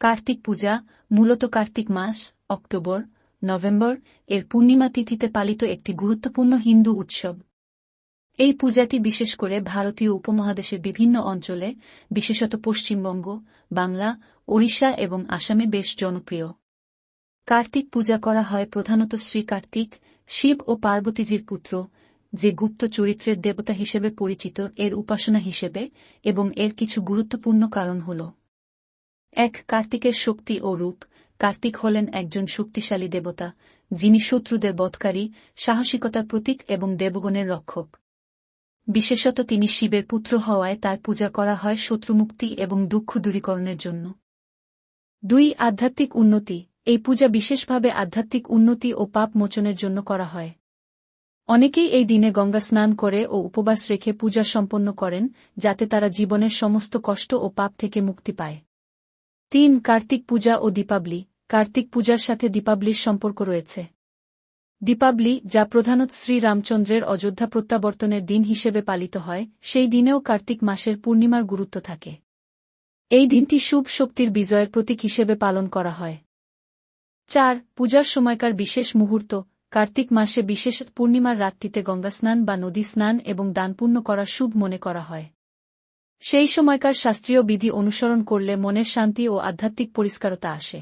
কার্তিক পূজা, মূলত কার্তিক মাস, October, November, এর পূর্ণিমা তিথিতে পালিত একটি গুরুত্বপূর্ণ হিন্দু উৎসব। এই পূজাটি বিশেষ করে ভারতীয় উপমহাদেশের বিভিন্ন অঞ্চলে, বিশেষত পশ্চিমবঙ্গ, বাংলা, ওড়িশা এবং আসামে বেশ জনপ্রিয়। কার্তিক পূজা করা হয় প্রধানত শ্রী কার্তিক, শিব ও পার্বতীজির পুত্র, যে গুপ্ত চরিত্রের দেবতা হিসেবে পরিচিত এর উপাসনা হিসেবে এবং এর কিছু গুরুত্বপূর্ণ কারণ হল। এক কার্তিকের শক্তি ও রূপ। কার্তিক হলেন একজন শক্তিশালী দেবতা, যিনি শত্রুদের বধকারী, সাহসিকতার প্রতীক এবং দেবগণের রক্ষক। বিশেষত তিনি শিবের পুত্র হওয়ায় তার পূজা করা হয় শত্রুমুক্তি এবং দুঃখ দূরীকরণের জন্য। দুই আধ্যাত্মিক উন্নতি। এই পূজা বিশেষভাবে আধ্যাত্মিক উন্নতি ও পাপ মোচনের জন্য করা হয়। অনেকেই এই দিনে গঙ্গা স্নান করে ও উপবাস রেখে পূজা সম্পন্ন করেন, যাতে তারা জীবনের সমস্ত কষ্ট ও পাপ থেকে মুক্তি পায়। তিন, কার্তিক পূজা ও দীপাবলি। কার্তিক পূজার সাথে দীপাবলির সম্পর্ক রয়েছে। দীপাবলি, যা প্রধানত শ্রীরামচন্দ্রের অযোধ্যা প্রত্যাবর্তনের দিন হিসেবে পালিত হয়, সেই দিনেও কার্তিক মাসের পূর্ণিমার গুরুত্ব থাকে। এই দিনটি শুভ শক্তির বিজয়ের প্রতীক হিসেবে পালন করা হয়। চার, পূজার সময়কার বিশেষ মুহূর্ত। কার্তিক মাসে বিশেষ পূর্ণিমার রাত্রিতে গঙ্গাস্নান বা নদী স্নান এবং দানপূর্ণ করা শুভ মনে করা হয়। সেই সময়কার শাস্ত্রীয় বিধি অনুসরণ করলে মনের শান্তি ও আধ্যাত্মিক পরিষ্কারতা আসে।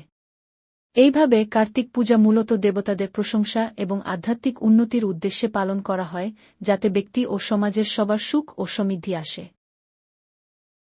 এইভাবে কার্তিক পূজা মূলত দেবতাদের প্রশংসা এবং আধ্যাত্মিক উন্নতির উদ্দেশ্যে পালন করা হয়, যাতে ব্যক্তি ও সমাজের সবার সুখ ও সমৃদ্ধি আসে।